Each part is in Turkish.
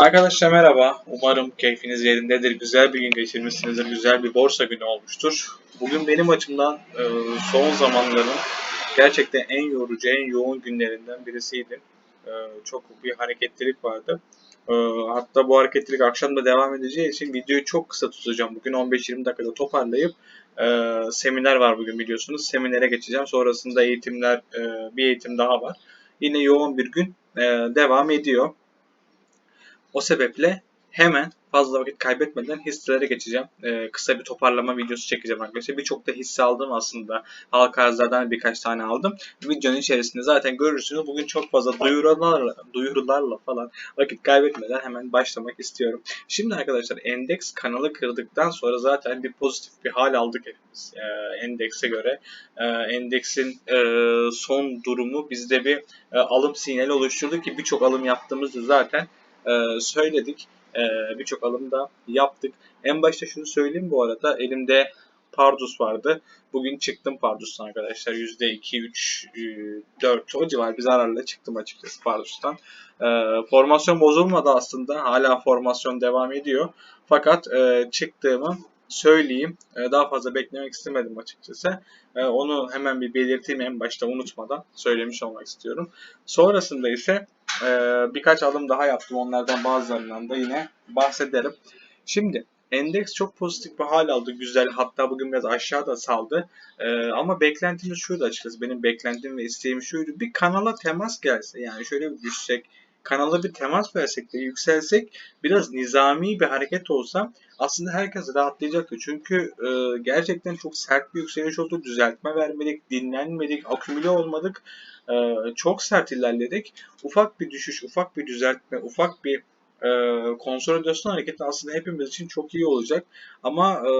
Arkadaşlar merhaba. Umarım keyfiniz yerindedir. Güzel bir gün geçirmişsinizdir. Güzel bir borsa günü olmuştur. Bugün benim açımdan e, son zamanların gerçekten en yorucu, en yoğun günlerinden birisiydi. E, çok bir hareketlilik vardı. E, hatta bu hareketlilik akşam da devam edeceği için videoyu çok kısa tutacağım. Bugün 15-20 dakikada toparlayıp seminer var bugün biliyorsunuz. Seminere geçeceğim. Sonrasında eğitimler, bir eğitim daha var. Yine yoğun bir gün devam ediyor. O sebeple hemen fazla vakit kaybetmeden hisselere geçeceğim. Ee, kısa bir toparlama videosu çekeceğim arkadaşlar. Birçok da hisse aldım aslında. Halka arzlardan birkaç tane aldım. Videonun içerisinde zaten görürsünüz. Bugün çok fazla duyurularla, duyurularla falan vakit kaybetmeden hemen başlamak istiyorum. Şimdi arkadaşlar endeks kanalı kırdıktan sonra zaten bir pozitif bir hal aldık hepimiz. Ee, endekse göre. Ee, endeksin e, son durumu bizde bir e, alım sinyali oluşturdu ki birçok alım yaptığımızda zaten e, söyledik. E, Birçok alım da yaptık. En başta şunu söyleyeyim bu arada. Elimde Pardus vardı. Bugün çıktım Pardus'tan arkadaşlar. %2, 3, 4 o civar bir zararla çıktım açıkçası Pardus'tan. E, formasyon bozulmadı aslında. Hala formasyon devam ediyor. Fakat e, çıktığımı söyleyeyim. E, daha fazla beklemek istemedim açıkçası. E, onu hemen bir belirteyim en başta unutmadan söylemiş olmak istiyorum. Sonrasında ise e, birkaç alım daha yaptım. Onlardan bazılarından da yine bahsederim. Şimdi endeks çok pozitif bir hal aldı. Güzel. Hatta bugün biraz aşağıda saldı. E, ama beklentimiz şuydu açıkçası. Benim beklentim ve isteğim şuydu. Bir kanala temas gelse. Yani şöyle bir düşsek kanala bir temas versek de yükselsek biraz nizami bir hareket olsa aslında herkes rahatlayacaktı. Çünkü e, gerçekten çok sert bir yükseliş oldu. Düzeltme vermedik, dinlenmedik, akümüle olmadık. E, çok sert ilerledik. Ufak bir düşüş, ufak bir düzeltme, ufak bir e, konsolidasyon hareketi aslında hepimiz için çok iyi olacak. Ama e,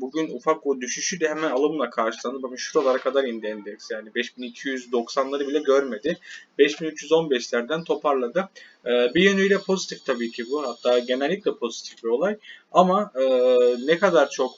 bugün ufak o düşüşü de hemen alımla karşılandı. Bakın şuralara kadar indi endeks. Yani 5290'ları bile görmedi. 5315'lerden toparladı. E, bir yönüyle pozitif tabii ki bu. Hatta genellikle pozitif bir olay. Ama e, ne kadar çok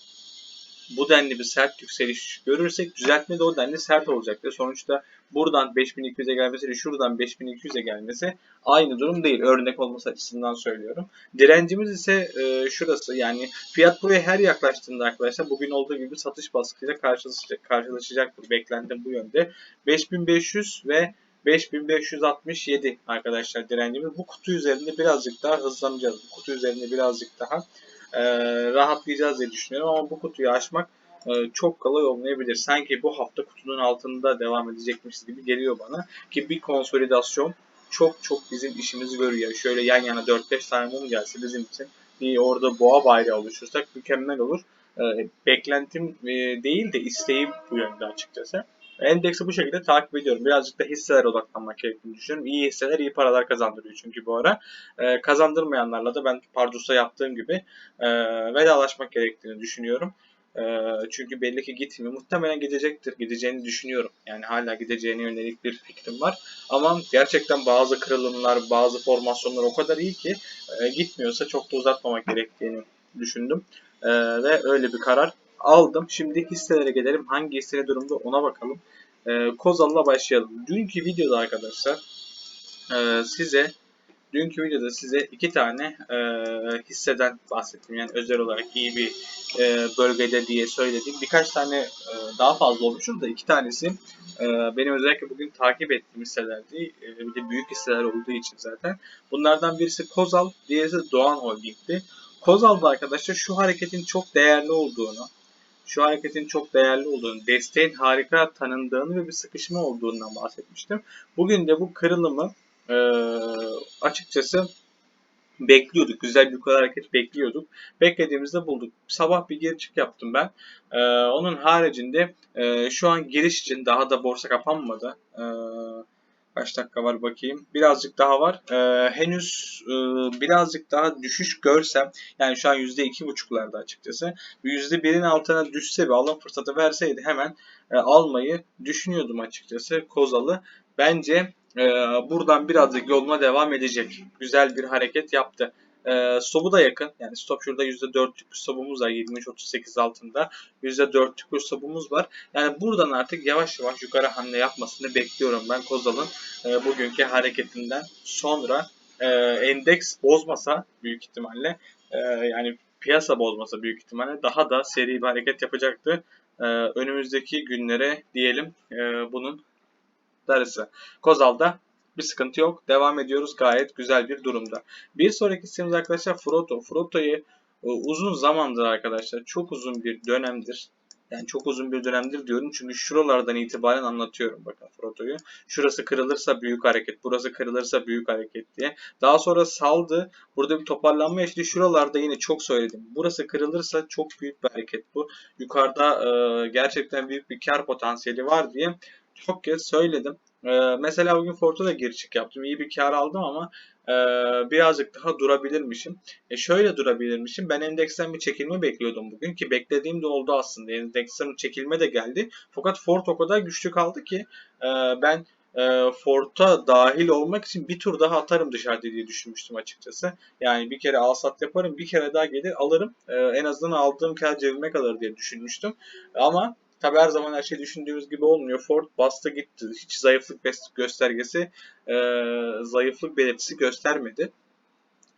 bu denli bir sert yükseliş görürsek düzeltme de o denli sert olacaktır. Sonuçta buradan 5200'e gelmesi şuradan 5200'e gelmesi aynı durum değil. Örnek olması açısından söylüyorum. Direncimiz ise e, şurası yani fiyat buraya her yaklaştığında arkadaşlar bugün olduğu gibi satış baskısıyla karşılaşacak, karşılaşacaktır. Beklentim bu yönde. 5500 ve 5567 arkadaşlar direncimiz. Bu kutu üzerinde birazcık daha hızlanacağız. Bu kutu üzerinde birazcık daha e, rahatlayacağız diye düşünüyorum ama bu kutuyu açmak e, çok kolay olmayabilir. Sanki bu hafta kutunun altında devam edecekmiş gibi geliyor bana ki bir konsolidasyon çok çok bizim işimizi görüyor. Şöyle yan yana 4-5 tane mum gelse bizim için bir orada boğa bayrağı oluştursak mükemmel olur. E, beklentim e, değil de isteğim bu yönde açıkçası. Endeksi bu şekilde takip ediyorum. Birazcık da hisseler odaklanmak gerektiğini düşünüyorum. İyi hisseler iyi paralar kazandırıyor çünkü bu ara. E, kazandırmayanlarla da ben Pardus'ta yaptığım gibi e, vedalaşmak gerektiğini düşünüyorum. E, çünkü belli ki gitmiyor. Muhtemelen gidecektir. Gideceğini düşünüyorum. Yani hala gideceğine yönelik bir fikrim var. Ama gerçekten bazı kırılımlar, bazı formasyonlar o kadar iyi ki e, gitmiyorsa çok da uzatmamak gerektiğini düşündüm. E, ve öyle bir karar aldım. Şimdi hisselere gelelim. Hangi hisse durumda ona bakalım. E, Kozal'la başlayalım. Dünkü videoda arkadaşlar e, size dünkü videoda size iki tane e, hisseden bahsettim. Yani özel olarak iyi bir e, bölgede diye söyledim. Birkaç tane e, daha fazla olmuştur da iki tanesi e, benim özellikle bugün takip ettiğim hisselerdi. E, bir de büyük hisseler olduğu için zaten. Bunlardan birisi Kozal, diğeri Doğan Holding'ti. Kozal'da arkadaşlar şu hareketin çok değerli olduğunu, şu hareketin çok değerli olduğunu, desteğin harika tanındığını ve bir sıkışma olduğundan bahsetmiştim. Bugün de bu kırılımı e, açıkçası bekliyorduk. Güzel bir yukarı hareket bekliyorduk. Beklediğimizde bulduk. Sabah bir geri çık yaptım ben. Ee, onun haricinde e, şu an giriş için daha da borsa kapanmadı. Ee, kaç dakika var bakayım. Birazcık daha var. Ee, henüz e, birazcık daha düşüş görsem yani şu an %2,5'larda açıkçası. %1'in altına düşse ve alım fırsatı verseydi hemen e, almayı düşünüyordum açıkçası Kozal'ı. Bence e, buradan birazcık yoluna devam edecek. Güzel bir hareket yaptı. E, stopu da yakın. Yani stop şurada %4'lük bir stopumuz var. 23.38 altında. %4'lük bir stopumuz var. Yani buradan artık yavaş yavaş yukarı hamle yapmasını bekliyorum ben Kozal'ın e, bugünkü hareketinden sonra e, endeks bozmasa büyük ihtimalle e, yani piyasa bozmasa büyük ihtimalle daha da seri bir hareket yapacaktı. E, önümüzdeki günlere diyelim e, bunun darısı. Kozal'da bir sıkıntı yok. Devam ediyoruz. Gayet güzel bir durumda. Bir sonraki isimimiz arkadaşlar Froto. Froto'yu e, uzun zamandır arkadaşlar çok uzun bir dönemdir yani çok uzun bir dönemdir diyorum çünkü şuralardan itibaren anlatıyorum bakın Froto'yu. Şurası kırılırsa büyük hareket, burası kırılırsa büyük hareket diye. Daha sonra saldı. Burada bir toparlanma yaşadı. Şuralarda yine çok söyledim. Burası kırılırsa çok büyük bir hareket bu. Yukarıda e, gerçekten büyük bir kar potansiyeli var diye çok kez söyledim. E, mesela bugün Fort'a da geri yaptım. İyi bir kar aldım ama e, birazcık daha durabilirmişim. E şöyle durabilirmişim. Ben endeksten bir çekilme bekliyordum bugün ki beklediğim de oldu aslında. Endeksten çekilme de geldi. Fakat Fort o kadar güçlü kaldı ki e, ben e, Fort'a dahil olmak için bir tur daha atarım dışarıda diye düşünmüştüm açıkçası. Yani bir kere al sat yaparım, bir kere daha gelir alırım. E, en azından aldığım kar cebime kalır diye düşünmüştüm. Ama Tabi her zaman her şey düşündüğümüz gibi olmuyor. Ford bastı gitti. Hiç zayıflık göstergesi, e, zayıflık belirtisi göstermedi.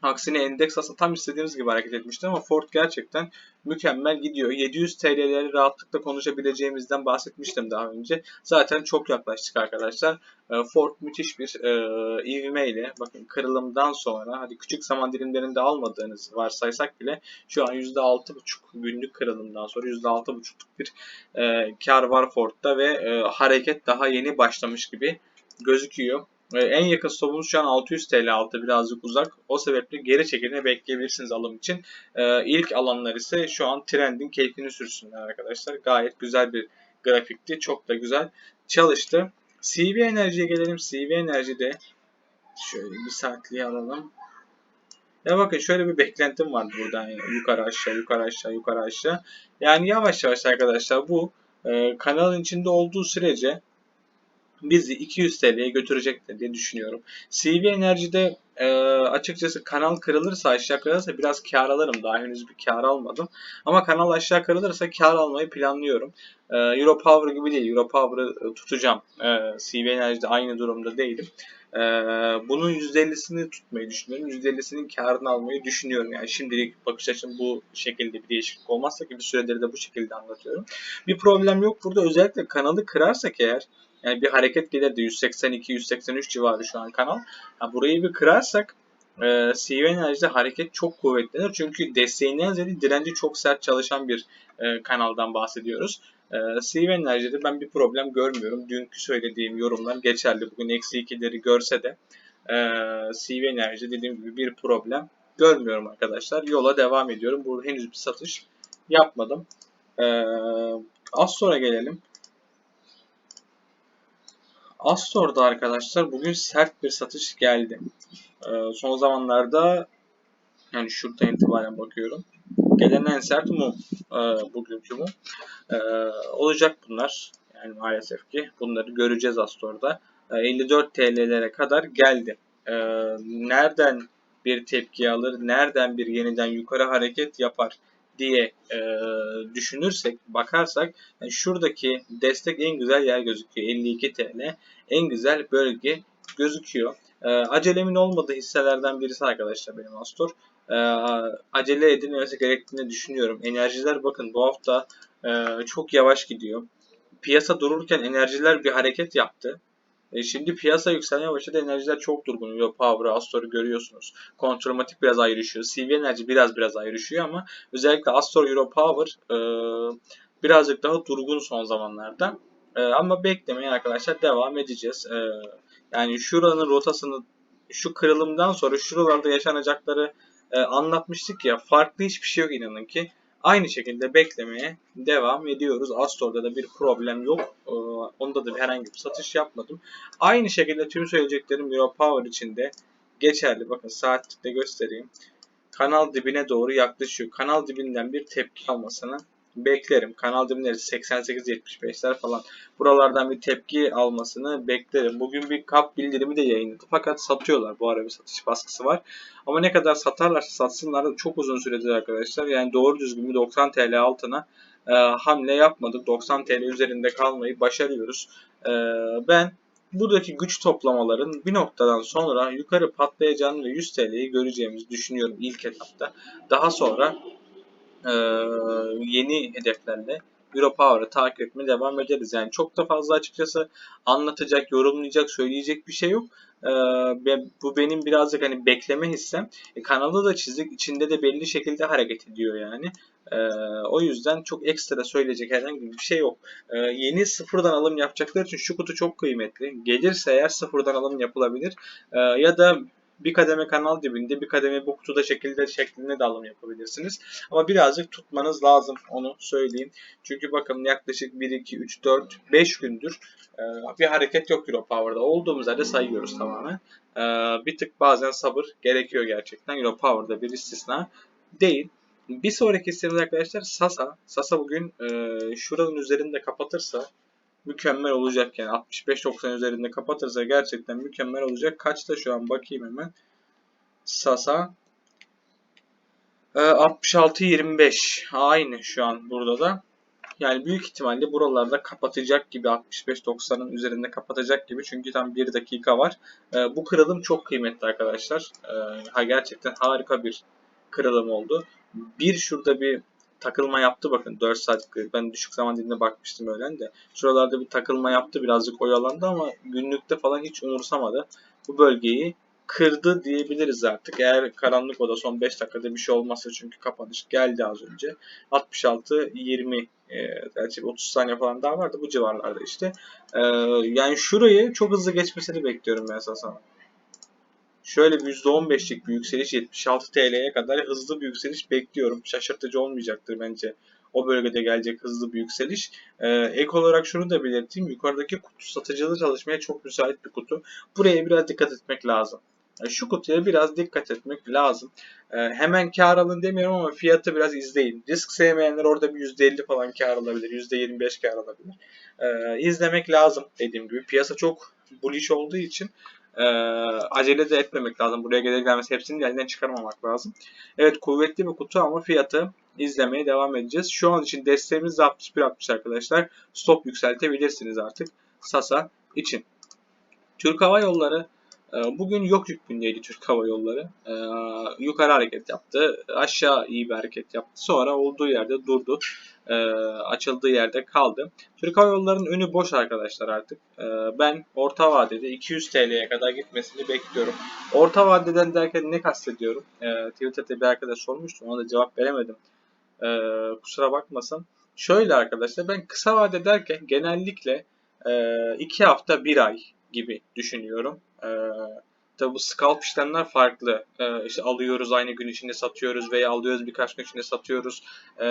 Aksine endeks aslında tam istediğimiz gibi hareket etmişti ama Ford gerçekten mükemmel gidiyor. 700 TL'leri rahatlıkla konuşabileceğimizden bahsetmiştim daha önce. Zaten çok yaklaştık arkadaşlar. Ee, Ford müthiş bir e, ivmeyle bakın kırılımdan sonra hadi küçük zaman dilimlerinde almadığınız varsaysak bile şu an %6,5 günlük kırılımdan sonra %6,5'luk bir e, kar var Ford'da ve e, hareket daha yeni başlamış gibi gözüküyor. En yakın stopumuz şu an 600 TL altı birazcık uzak. O sebeple geri çekilme bekleyebilirsiniz alım için. Ee, ilk alanlar ise şu an trendin keyfini sürsünler arkadaşlar. Gayet güzel bir grafikti. Çok da güzel çalıştı. CV Enerji'ye gelelim. CV Enerji'de şöyle bir saatliği alalım. Ya bakın şöyle bir beklentim vardı buradan. Yani yukarı aşağı, yukarı aşağı, yukarı aşağı. Yani yavaş yavaş arkadaşlar bu e, kanalın içinde olduğu sürece bizi 200 TL'ye götürecektir diye düşünüyorum. CV Enerji'de e, açıkçası kanal kırılırsa aşağı kırılırsa biraz kar alırım. Daha henüz bir kar almadım. Ama kanal aşağı kırılırsa kar almayı planlıyorum. E, Euro Power gibi değil. Euro Power'ı tutacağım. E, CV Enerji'de aynı durumda değilim. E, bunun %50'sini tutmayı düşünüyorum. %50'sinin karını almayı düşünüyorum. Yani şimdilik bakış açım bu şekilde bir değişiklik olmazsa ki bir süredir de bu şekilde anlatıyorum. Bir problem yok burada. Özellikle kanalı kırarsak eğer yani bir hareket gelirdi 182-183 civarı şu an kanal. Ha, burayı bir kırarsak e, CV enerjide hareket çok kuvvetlenir. Çünkü desteğinden ziyade direnci çok sert çalışan bir e, kanaldan bahsediyoruz. E, CV enerjide ben bir problem görmüyorum. Dünkü söylediğim yorumlar geçerli. Bugün eksi 2'leri görse de e, CV enerji dediğim gibi bir problem görmüyorum arkadaşlar. Yola devam ediyorum. Burada henüz bir satış yapmadım. E, az sonra gelelim. Astor'da arkadaşlar bugün sert bir satış geldi. Ee, son zamanlarda yani şuradan itibaren bakıyorum. Gelen en sert mum. Ee, bugünkü mum. Ee, olacak bunlar. Yani maalesef ki bunları göreceğiz Astor'da. Ee, 54 TL'lere kadar geldi. Ee, nereden bir tepki alır, nereden bir yeniden yukarı hareket yapar diye e, düşünürsek, bakarsak yani şuradaki destek en güzel yer gözüküyor. 52 TL en güzel bölge gözüküyor. E, acelemin olmadığı hisselerden birisi arkadaşlar benim Astor. E, acele edilmesi gerektiğini düşünüyorum. Enerjiler bakın bu hafta e, çok yavaş gidiyor. Piyasa dururken enerjiler bir hareket yaptı. E şimdi piyasa yükselmeye başladı. Enerjiler çok durgun. Yo Power, Astor'u görüyorsunuz. Kontrolmatik biraz ayrışıyor. CV Enerji biraz biraz ayrışıyor ama özellikle Astor, Euro Power e, birazcık daha durgun son zamanlarda. E, ama beklemeye arkadaşlar devam edeceğiz. E, yani şuranın rotasını şu kırılımdan sonra şuralarda yaşanacakları e, anlatmıştık ya. Farklı hiçbir şey yok inanın ki. Aynı şekilde beklemeye devam ediyoruz. Astor'da da bir problem yok. Ee, onda da herhangi bir satış yapmadım. Aynı şekilde tüm söyleyeceklerim Euro Power için de geçerli. Bakın saatlikte göstereyim. Kanal dibine doğru yaklaşıyor. Kanal dibinden bir tepki almasını beklerim. Kanal dibinleri 88-75'ler falan. Buralardan bir tepki almasını beklerim. Bugün bir kap bildirimi de yayınladı. Fakat satıyorlar. Bu ara bir satış baskısı var. Ama ne kadar satarlarsa satsınlar çok uzun süredir arkadaşlar. Yani doğru düzgün bir 90 TL altına e, hamle yapmadık. 90 TL üzerinde kalmayı başarıyoruz. E, ben buradaki güç toplamaların bir noktadan sonra yukarı patlayacağını ve 100 TL'yi göreceğimizi düşünüyorum ilk etapta. Daha sonra e, yeni hedeflerle Europower'ı takip etmeye devam ederiz. Yani çok da fazla açıkçası anlatacak, yorumlayacak, söyleyecek bir şey yok. Ee, bu benim birazcık hani bekleme hissem. E, kanalda da çizdik. içinde de belli şekilde hareket ediyor yani. Ee, o yüzden çok ekstra söyleyecek herhangi bir şey yok. Ee, yeni sıfırdan alım yapacaklar için şu kutu çok kıymetli. Gelirse eğer sıfırdan alım yapılabilir. Ee, ya da bir kademe kanal dibinde bir kademe bu kutuda şekilde şeklinde de alım yapabilirsiniz. Ama birazcık tutmanız lazım onu söyleyeyim. Çünkü bakın yaklaşık 1, 2, 3, 4, 5 gündür e, bir hareket yok Europower'da. Olduğumuz yerde sayıyoruz tamamen. E, bir tık bazen sabır gerekiyor gerçekten. Europower'da bir istisna değil. Bir sonraki istemimiz arkadaşlar Sasa. Sasa bugün e, şuranın üzerinde kapatırsa mükemmel olacak yani 65-90 üzerinde kapatırsa gerçekten mükemmel olacak. Kaçta şu an bakayım hemen. Sasa 66-25 e, aynı şu an burada da. Yani büyük ihtimalle buralarda kapatacak gibi 65-90'ın üzerinde kapatacak gibi çünkü tam 1 dakika var. E, bu kırılım çok kıymetli arkadaşlar. E, ha gerçekten harika bir kırılım oldu. Bir şurada bir takılma yaptı bakın 4 saat ben düşük zaman dilimine bakmıştım öğlen de. Şuralarda bir takılma yaptı birazcık oyalandı ama günlükte falan hiç umursamadı. Bu bölgeyi kırdı diyebiliriz artık. Eğer karanlık oda son 5 dakikada bir şey olmazsa çünkü kapanış geldi az önce. 66 20 e, gerçi 30 saniye falan daha vardı bu civarlarda işte. E, yani şurayı çok hızlı geçmesini bekliyorum ben esasen. Şöyle bir %15'lik bir yükseliş 76 TL'ye kadar hızlı bir yükseliş bekliyorum. Şaşırtıcı olmayacaktır bence o bölgede gelecek hızlı bir yükseliş. Ee, ek olarak şunu da belirteyim. Yukarıdaki kutu satıcılı çalışmaya çok müsait bir kutu. Buraya biraz dikkat etmek lazım. Yani şu kutuya biraz dikkat etmek lazım. Ee, hemen kar alın demiyorum ama fiyatı biraz izleyin. Risk sevmeyenler orada bir %50 falan kar alabilir. %25 kar alabilir. Ee, izlemek lazım dediğim gibi. Piyasa çok bullish olduğu için e, acele de etmemek lazım. Buraya gelir gelmez hepsini elden çıkarmamak lazım. Evet kuvvetli bir kutu ama fiyatı izlemeye devam edeceğiz. Şu an için desteğimiz de 61-60 arkadaşlar. Stop yükseltebilirsiniz artık Sasa için. Türk Hava Yolları e, Bugün yok yük gündeydi Türk Hava Yolları. Ee, yukarı hareket yaptı. Aşağı iyi bir hareket yaptı. Sonra olduğu yerde durdu e, açıldığı yerde kaldı. Türk Hava Yolları'nın önü boş arkadaşlar artık. E, ben orta vadede 200 TL'ye kadar gitmesini bekliyorum. Orta vadeden derken ne kastediyorum? E, Twitter'da bir arkadaş sormuştu. Ona da cevap veremedim. E, kusura bakmasın. Şöyle arkadaşlar ben kısa vade derken genellikle 2 e, hafta 1 ay gibi düşünüyorum. E, Tabi bu scalp işlemler farklı. Ee, işte alıyoruz aynı gün içinde satıyoruz veya alıyoruz birkaç gün içinde satıyoruz. Ee,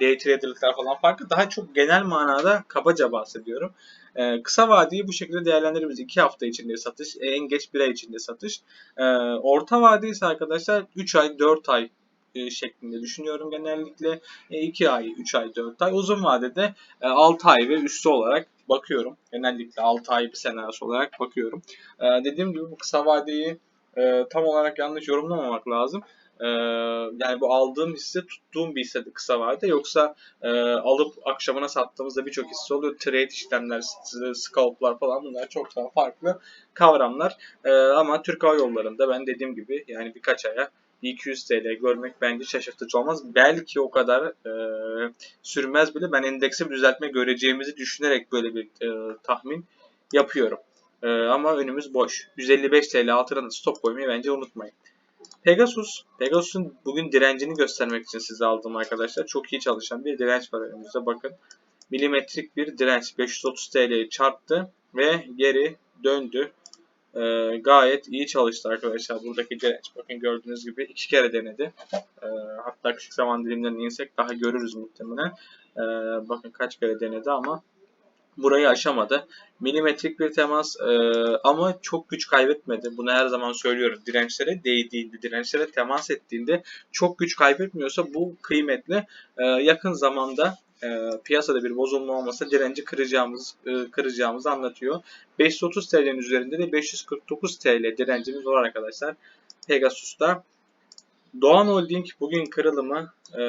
day trader'lıklar falan farklı. Daha çok genel manada kabaca bahsediyorum. Ee, kısa vadeyi bu şekilde değerlendiririz. 2 hafta içinde satış, en geç 1 ay içinde satış. Ee, orta vade ise arkadaşlar 3 ay, 4 ay e, şeklinde düşünüyorum genellikle. 2 e, ay, 3 ay, 4 ay. Uzun vadede 6 e, ay ve üstü olarak bakıyorum. Genellikle 6 ay bir senaryosu olarak bakıyorum. Ee, dediğim gibi bu kısa vadeyi e, tam olarak yanlış yorumlamamak lazım. Ee, yani bu aldığım hisse tuttuğum bir hisse kısa vade yoksa e, alıp akşamına sattığımızda birçok hisse oluyor. Trade işlemler, scalplar falan bunlar çok daha farklı kavramlar. E, ama Türk Hava Yolları'nda ben dediğim gibi yani birkaç aya 200 TL görmek bence şaşırtıcı olmaz. Belki o kadar e, sürmez bile. Ben endeksi düzeltme göreceğimizi düşünerek böyle bir e, tahmin yapıyorum. E, ama önümüz boş. 155 TL altına stop koymayı bence unutmayın. Pegasus. Pegasus'un bugün direncini göstermek için size aldım arkadaşlar. Çok iyi çalışan bir direnç var önümüzde. Bakın. Milimetrik bir direnç. 530 TL'yi çarptı ve geri döndü e, gayet iyi çalıştı arkadaşlar buradaki direnç. Bakın gördüğünüz gibi iki kere denedi. E, hatta küçük zaman dilimlerine insek daha görürüz muhtemelen. E, bakın kaç kere denedi ama burayı aşamadı. Milimetrik bir temas e, ama çok güç kaybetmedi. Bunu her zaman söylüyorum. Dirençlere değdiğinde, dirençlere temas ettiğinde çok güç kaybetmiyorsa bu kıymetli. E, yakın zamanda e, piyasada bir bozulma olmasa direnci kıracağımız e, kıracağımızı anlatıyor. 530 TL'nin üzerinde de 549 TL direncimiz var arkadaşlar. Pegasus'ta Doğan Holding bugün kırılımı e,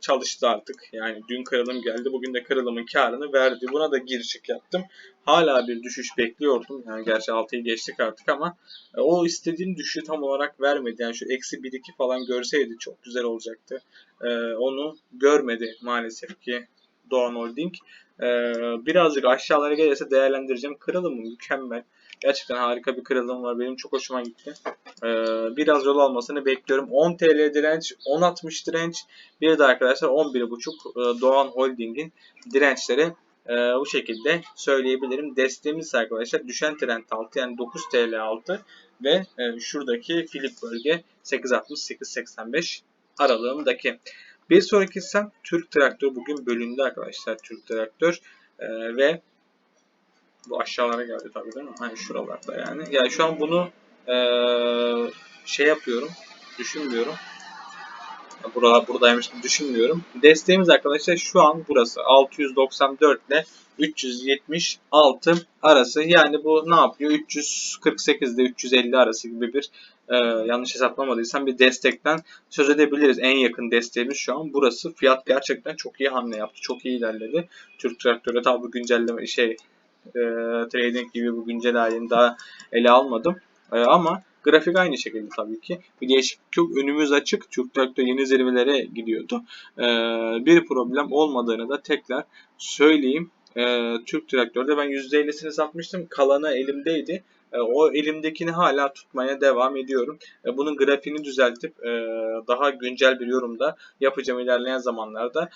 çalıştı artık. Yani dün kırılım geldi. Bugün de kırılımın karını verdi. Buna da giriş yaptım. Hala bir düşüş bekliyordum. Yani gerçi 6'yı geçtik artık ama e, o istediğim düşüşü tam olarak vermedi. Yani şu eksi 1-2 falan görseydi çok güzel olacaktı. E, onu görmedi maalesef ki Doğan Holding. E, birazcık aşağılara gelirse değerlendireceğim. Kırılımı mükemmel. Gerçekten harika bir kırılım var. Benim çok hoşuma gitti. Ee, biraz yol almasını bekliyorum. 10 TL direnç, 10.60 direnç. Bir de arkadaşlar 11.5 e, Doğan Holding'in dirençleri e, bu şekilde söyleyebilirim. Desteğimiz arkadaşlar düşen trend altı yani 9 TL altı ve e, şuradaki Filip bölge 8.60-8.85 aralığındaki. Bir sonraki ise Türk Traktör bugün bölündü arkadaşlar Türk Traktör e, ve bu aşağılara geldi tabii değil mi? Hani şuralarda yani. Yani şu an bunu ee, şey yapıyorum. Düşünmüyorum. Burada buradaymış gibi düşünmüyorum. Desteğimiz arkadaşlar şu an burası. 694 ile 376 arası. Yani bu ne yapıyor? 348 ile 350 arası gibi bir e, yanlış hesaplamadıysam bir destekten söz edebiliriz. En yakın desteğimiz şu an burası. Fiyat gerçekten çok iyi hamle yaptı. Çok iyi ilerledi. Türk Traktör'e tabi güncelleme şey e, trading gibi bu güncel halini daha ele almadım. E, ama grafik aynı şekilde tabii ki. Bir değişiklik yok. Önümüz açık. Türk Traktör yeni zirvelere gidiyordu. E, bir problem olmadığını da tekrar söyleyeyim. E, Türk Traktör'de ben %50'sini satmıştım. Kalanı elimdeydi. E, o elimdekini hala tutmaya devam ediyorum. E, bunun grafiğini düzeltip e, daha güncel bir yorumda yapacağım ilerleyen zamanlarda.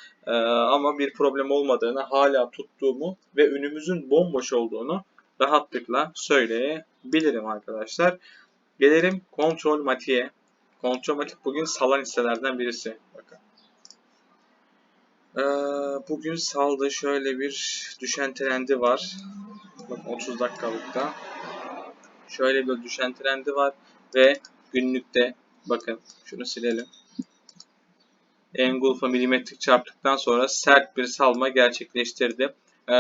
Ama bir problem olmadığını, hala tuttuğumu ve önümüzün bomboş olduğunu rahatlıkla söyleyebilirim arkadaşlar. Gelelim kontrol matiğe. Kontrol matik bugün salan hisselerden birisi. Bakın. bugün saldı şöyle bir düşen trendi var. Bakın 30 dakikalıkta şöyle bir düşen trendi var ve günlükte bakın şunu silelim. Engulf'a milimetrik çarptıktan sonra sert bir salma gerçekleştirdi. Ee,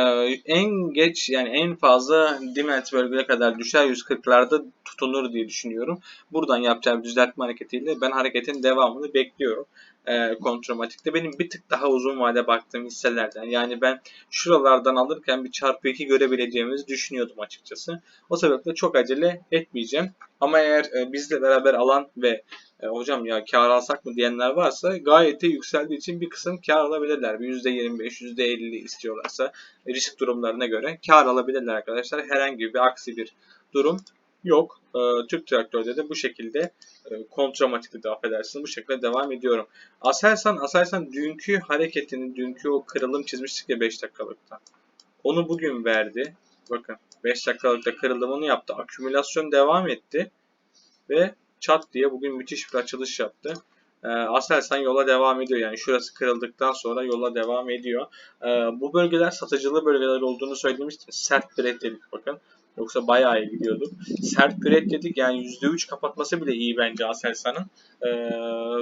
en geç yani en fazla demand bölgeye kadar düşer 140'larda tutunur diye düşünüyorum. Buradan yapacağı bir düzeltme hareketiyle ben hareketin devamını bekliyorum e, kontromatikte benim bir tık daha uzun vade baktığım hisselerden. Yani ben şuralardan alırken bir çarpı 2 görebileceğimizi düşünüyordum açıkçası. O sebeple çok acele etmeyeceğim. Ama eğer e, bizle beraber alan ve e, hocam ya kar alsak mı diyenler varsa gayet de yükseldiği için bir kısım kar alabilirler. Bir %25, %50 istiyorlarsa risk durumlarına göre kar alabilirler arkadaşlar. Herhangi bir aksi bir durum yok. E, Türk Traktör'de de bu şekilde e, kontramatikli de affedersiniz bu şekilde devam ediyorum. Aselsan, Aselsan dünkü hareketini, dünkü o kırılım çizmiştik ya 5 dakikalıkta. Onu bugün verdi. Bakın 5 dakikalıkta kırılımını yaptı. Akümülasyon devam etti. Ve çat diye bugün müthiş bir açılış yaptı. E, Aselsan yola devam ediyor. Yani şurası kırıldıktan sonra yola devam ediyor. E, bu bölgeler satıcılı bölgeler olduğunu söylemiştim. Sert bir dedik bakın. Yoksa bayağı iyi gidiyordu. Sert püret dedik yani %3 kapatması bile iyi bence Aselsan'ın. Ee,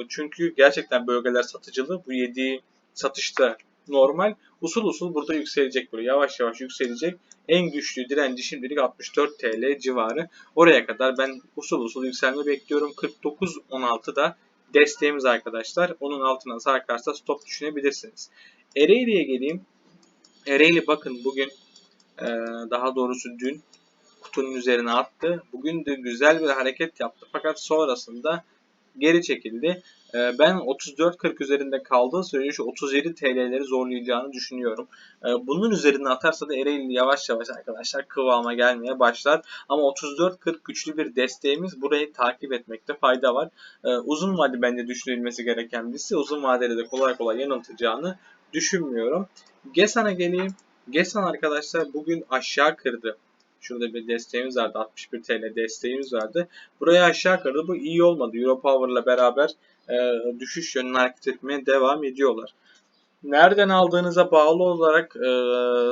çünkü gerçekten bölgeler satıcılı. Bu yediği satışta normal. Usul usul burada yükselecek böyle yavaş yavaş yükselecek. En güçlü direnci şimdilik 64 TL civarı. Oraya kadar ben usul usul yükselme bekliyorum. 49.16'da desteğimiz arkadaşlar. Onun altına sarkarsa stop düşünebilirsiniz. Ereğli'ye geleyim. Ereğli bakın bugün daha doğrusu dün kutunun üzerine attı. Bugün de güzel bir hareket yaptı. Fakat sonrasında geri çekildi. Ee, ben 34.40 üzerinde kaldığı sürece şu 37 TL'leri zorlayacağını düşünüyorum. Ee, bunun üzerine atarsa da Ereğli yavaş yavaş arkadaşlar kıvama gelmeye başlar. Ama 34.40 güçlü bir desteğimiz. Burayı takip etmekte fayda var. Ee, uzun vade bence düşünülmesi gereken birisi. Uzun vadede de kolay kolay yanıltacağını düşünmüyorum. Gesan'a geleyim. Gesan arkadaşlar bugün aşağı kırdı. Şurada bir desteğimiz vardı. 61 TL desteğimiz vardı. Buraya aşağı kırdı. Bu iyi olmadı. Europower'la beraber e, düşüş yönüne hareket etmeye devam ediyorlar. Nereden aldığınıza bağlı olarak e,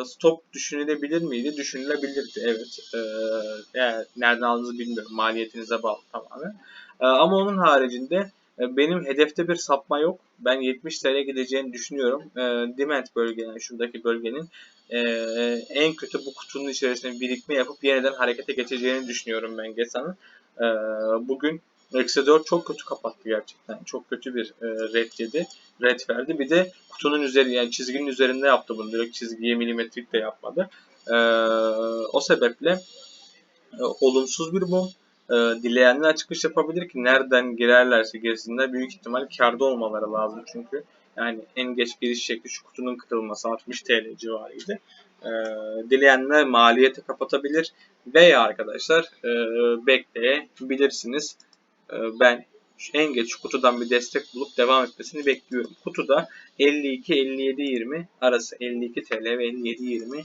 stop düşünülebilir miydi? Düşünülebilirdi evet. E, yani nereden aldığınızı bilmiyorum. Maliyetinize bağlı tamamen. E, ama onun haricinde e, benim hedefte bir sapma yok. Ben 70 TL gideceğini düşünüyorum. E, demand bölge yani şuradaki bölgenin e, en kötü bu kutunun içerisinde birikme yapıp yeniden harekete geçeceğini düşünüyorum ben Gesa'nın. E, bugün Eksi 4 çok kötü kapattı gerçekten. Çok kötü bir e, red yedi. Red verdi. Bir de kutunun üzeri yani çizginin üzerinde yaptı bunu. Direkt çizgiye milimetrik de yapmadı. E, o sebeple e, olumsuz bir mum. E, dileyenler çıkış yapabilir ki nereden girerlerse girsinler büyük ihtimal karda olmaları lazım çünkü. Yani en geç giriş şekli şu kutunun kırılması 60 TL civarıydı. E, dileyenler maliyeti kapatabilir veya arkadaşlar e, bekleyebilirsiniz. E, ben en geç kutudan bir destek bulup devam etmesini bekliyorum. Kutuda 52 57 20 arası 52 TL ve 57 20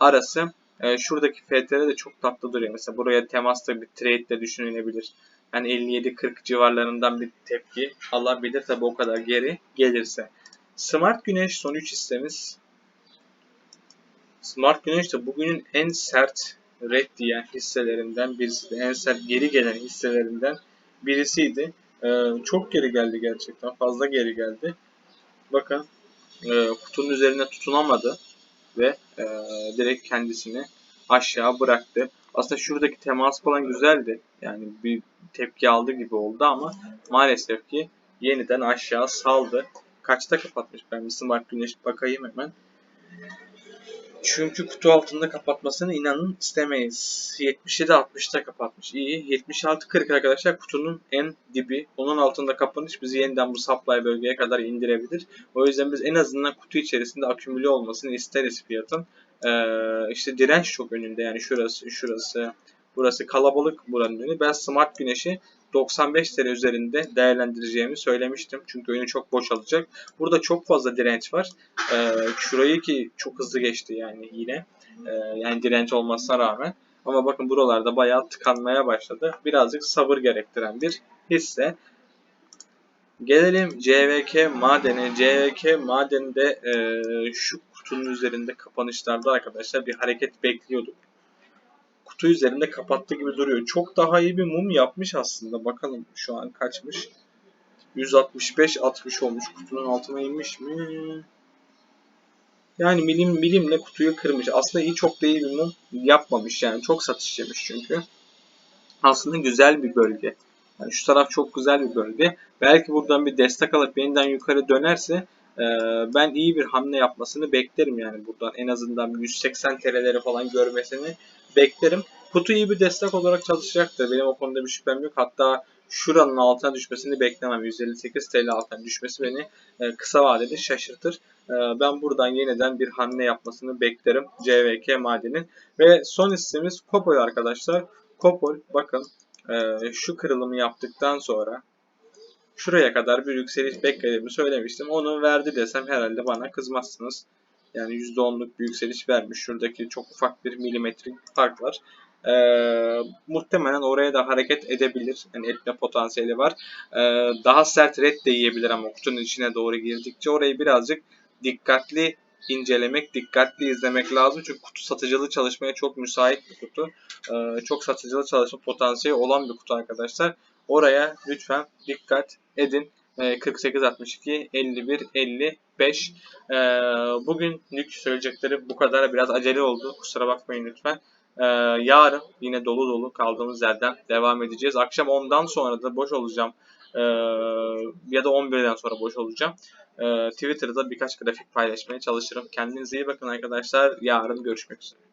arası e, şuradaki FTR de çok tatlı duruyor. Mesela buraya temasta bir trade de düşünülebilir. Yani 57-40 civarlarından bir tepki alabilir. Tabi o kadar geri gelirse. Smart Güneş son 3 hissemiz. Smart Güneş de bugünün en sert red diyen hisselerinden birisi. En sert geri gelen hisselerinden birisiydi. Ee, çok geri geldi gerçekten. Fazla geri geldi. Bakın e, kutunun üzerine tutunamadı ve e, direkt kendisini aşağı bıraktı. Aslında şuradaki temas falan güzeldi. Yani bir tepki aldı gibi oldu ama maalesef ki yeniden aşağı saldı. Kaçta kapatmış ben bir Smart Güneş bakayım hemen. Çünkü kutu altında kapatmasını inanın istemeyiz. 77 60'ta kapatmış. İyi. 76 40 arkadaşlar kutunun en dibi. Onun altında kapanış bizi yeniden bu supply bölgeye kadar indirebilir. O yüzden biz en azından kutu içerisinde akümüle olmasını isteriz fiyatın. Ee, işte direnç çok önünde yani şurası, şurası, burası kalabalık buranın önü. Ben Smart Güneş'i 95 TL üzerinde değerlendireceğimi söylemiştim. Çünkü oyunu çok boşalacak. Burada çok fazla direnç var. Ee, şurayı ki çok hızlı geçti yani yine. Ee, yani direnç olmasına rağmen. Ama bakın buralarda bayağı tıkanmaya başladı. Birazcık sabır gerektiren bir hisse. Gelelim CVK madeni. CVK madeninde e, şu kutunun üzerinde kapanışlarda arkadaşlar bir hareket bekliyorduk kutu üzerinde kapattı gibi duruyor. Çok daha iyi bir mum yapmış aslında. Bakalım şu an kaçmış. 165-60 olmuş. Kutunun altına inmiş mi? Yani milim milimle kutuyu kırmış. Aslında iyi çok da iyi mum yapmamış yani. Çok satış yemiş çünkü. Aslında güzel bir bölge. Yani şu taraf çok güzel bir bölge. Belki buradan bir destek alıp yeniden yukarı dönerse ben iyi bir hamle yapmasını beklerim yani buradan en azından 180 TL'leri falan görmesini beklerim. Kutu iyi bir destek olarak çalışacaktır. Benim o konuda bir şüphem yok. Hatta şuranın altına düşmesini beklemem. 158 TL altına düşmesi beni e, kısa vadede şaşırtır. E, ben buradan yeniden bir hamle yapmasını beklerim CVK madenin. Ve son hissemiz Kopol arkadaşlar. Kopol bakın e, şu kırılımı yaptıktan sonra şuraya kadar bir yükseliş beklediğimi söylemiştim. Onu verdi desem herhalde bana kızmazsınız. Yani %10'luk bir yükseliş vermiş. Şuradaki çok ufak bir milimetrik fark var. Ee, muhtemelen oraya da hareket edebilir. Yani etme potansiyeli var. Ee, daha sert red de yiyebilir ama kutunun içine doğru girdikçe orayı birazcık dikkatli incelemek, dikkatli izlemek lazım. Çünkü kutu satıcılı çalışmaya çok müsait bir kutu. Ee, çok satıcılı çalışma potansiyeli olan bir kutu arkadaşlar. Oraya lütfen dikkat edin. 48 62 51 55 bugünlük söyleyecekleri bu kadar. Biraz acele oldu. Kusura bakmayın lütfen. Ee, yarın yine dolu dolu kaldığımız yerden devam edeceğiz. Akşam 10'dan sonra da boş olacağım. Ee, ya da 11'den sonra boş olacağım. Ee, Twitter'da birkaç grafik paylaşmaya çalışırım. Kendinize iyi bakın arkadaşlar. Yarın görüşmek üzere